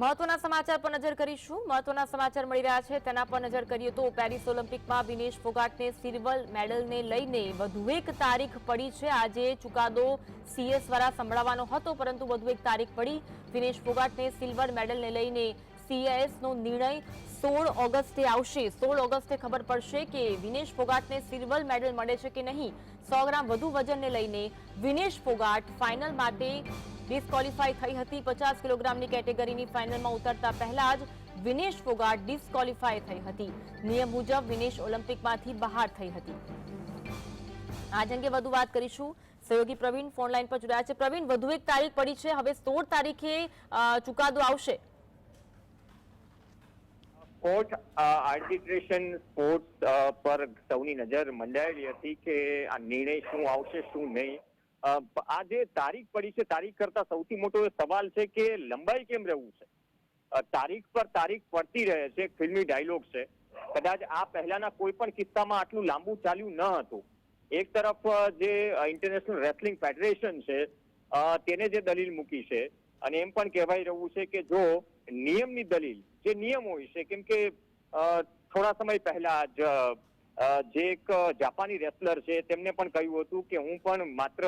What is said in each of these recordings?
મહત્વના સમાચાર પર નજર કરીશું. મહત્વના સમાચાર મળી રહ્યા છે. તેના પર નજર કરીએ તો પેરિસ ઓલિમ્પિકમાં વિનેશ ફોગાટને સિલ્વર મેડલને લઈને વધુ એક તારીખ પડી છે. આજે ચુકાદો સીએસ દ્વારા સંભળાવવાનો હતો, પરંતુ વધુ એક તારીખ પડી. વિનેશ ફોગાટને સિલ્વર મેડલને લઈને સીએસનો નિર્ણય સોળ ઓગસ્ટે આવશે. સોળ ઓગસ્ટે ખબર પડશે કે વિનેશ ફોગાટને સિલ્વર મેડલ મળે છે કે નહીં. સો ગ્રામ વધુ વજનને લઈને વિનેશ ફોગાટ ફાઇનલ માટે ડિસ્કોલિફાઈ થઈ હતી પચાસ કિલોગ્રામની કેટેગરીની ફાઇનલમાં ઉતરતા પહેલા જ વિનેશ ફોગાટ ડિસ્કોલિફાઈ થઈ હતી. નિયમ મુજબ વિનેશ ઓલિમ્પિકમાંથી બહાર થઈ હતી. આજ અંગે વધુ વાત કરીશું. સહયોગી પ્રવીણ ફોન લાઈન પર જોડાયા છે. પ્રવીણ, વધુ એક તારીખ પડી છે. હવે સોળ તારીખે ચુકાદો આવશે. કોર્ટ આર્બિટ્રેશન સ્પોર્ટ્સ પર સૌની નજર મંડાયેલી હતી કે આ નિર્ણય શું આવશે, શું નહીં. આ જે તારીખ પડી છે, તારીખ કરતા સૌથી મોટો સવાલ છે કે લંબાઈ કેમ રહેવું છે? તારીખ પર તારીખ પડતી રહે છે ફિલ્મી ડાયલોગ છે. કદાચ આ પહેલાના કોઈ પણ કિસ્સામાં આટલું લાંબુ ચાલ્યું ન હતું. એક તરફ જે ઇન્ટરનેશનલ રેસલિંગ ફેડરેશન છે તેને જે દલીલ મૂકી છે, અને એમ પણ કહેવાય રહ્યું છે કે જો નિયમની દલીલ, જે નિયમ હોય છે, કેમ કે થોડા સમય પહેલા જ જે એક જાપાની રેસલર છે, તેમને પણ કહ્યું હતું કે હું પણ માત્ર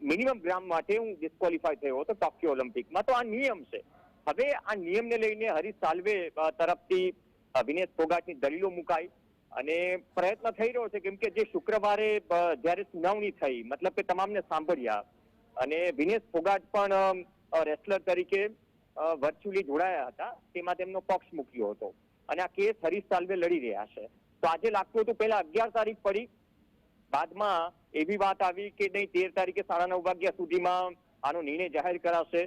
મિનિમમ ગ્રામ માટે હું ડિસ્કવોલિફાય થયો હતો ટોક્યો ઓલિમ્પિકમાં તો આ નિયમ છે. હવે આ નિયમને લઈને હરીશ સાલ્વે તરફથી વિનેશ ફોગાટની દલીલો મુકાઈ અને પ્રયત્ન થઈ રહ્યો છે. કેમ કે જે શુક્રવારે જ્યારે સુનાવણી થઈ, મતલબ કે તમામને સાંભળ્યા અને વિનેશ ફોગાટ પણ રેસલર તરીકે વર્ચ્યુઅલી જોડાયા હતા. તેમાં તેમનો પક્ષ મૂક્યો હતો. અને આ કેસ હરીશ સાલ્વે લડી રહ્યા છે. તો આજે લાગતું હતું, પહેલા અગિયાર તારીખ પડી. બાદમાં એવી વાત આવી કે નહીં, તેર તારીખે સાડા નવ વાગ્યા સુધીમાં આનો નિર્ણય જાહેર કરાશે.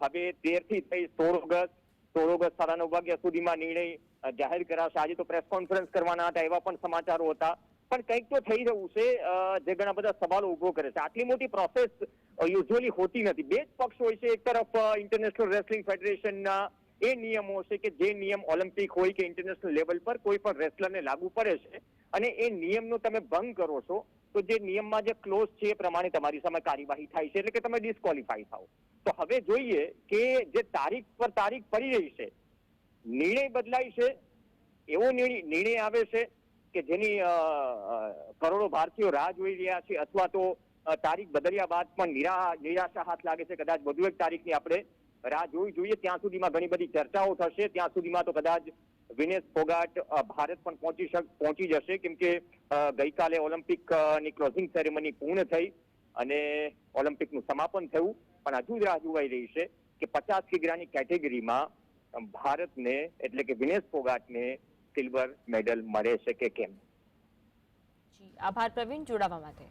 હવે તેરથી થઈ સોળ ઓગસ્ટ સોળ ઓગસ્ટ સાડા નવ વાગ્યા સુધીમાં નિર્ણય જાહેર કરાશે. આજે તો પ્રેસ કોન્ફરન્સ કરવાના હતા, એવા પણ સમાચારો હતા. પણ કંઈક તો થઈ રહ્યું છે જે ઘણા બધા સવાલો ઊભો કરે છે. આટલી મોટી પ્રોસેસ યુઝ્યુઅલી હોતી નથી. બે જ પક્ષ હોય છે, એક તરફ ઇન્ટરનેશનલ રેસલિંગ ફેડરેશનના એ નિયમો છે કે જે નિયમ ઓલિમ્પિક હોય કે ઇન્ટરનેશનલ લેવલ પર કોઈ પણ રેસલરને લાગુ પડે છે અને એ નિયમનો તમે ભંગ કરો છો, તો જે નિયમમાં જે ક્લોઝ છે એ પ્રમાણે તમારી સામે કાર્યવાહી થાય છે એટલે કે તમે ડિસ્કોલિફાઈ થાઓ. તો હવે જોઈએ કે જે તારીખ પર તારીખ પડી રહી છે, નિર્ણય બદલાય છે, એવો નિર્ણય આવે છે કે જેની કરોડો ભારતીયો રાહ જોઈ રહ્યા છે અથવા તો તારીખ બદલ્યા બાદ પણ નિરા નિરાશા હાથ લાગે છે, કદાચ વધુ એક તારીખની આપણે રાહ જોવી જોઈએ. ત્યાં સુધીમાં ઘણી બધી ચર્ચાઓ થશે. ત્યાં સુધીમાં તો કદાચ વિનેશ ફોગાટ ભારત પણ પહોંચી પહોંચી જશે. કેમ કે ગઈકાલે ઓલિમ્પિકની ક્લોઝિંગ સેરેમની પૂર્ણ થઈ અને ઓલિમ્પિકનું સમાપન થયું. પણ હજુ રાહ જોવાઈ રહી છે કે પચાસ કિગ્રાની કેટેગરીમાં ભારતને, એટલે કે વિનેશ ફોગાટને સિલ્વર મેડલ મળે છે કે કેમ? જી, આભાર પ્રવીણ. જોડાવા માટે.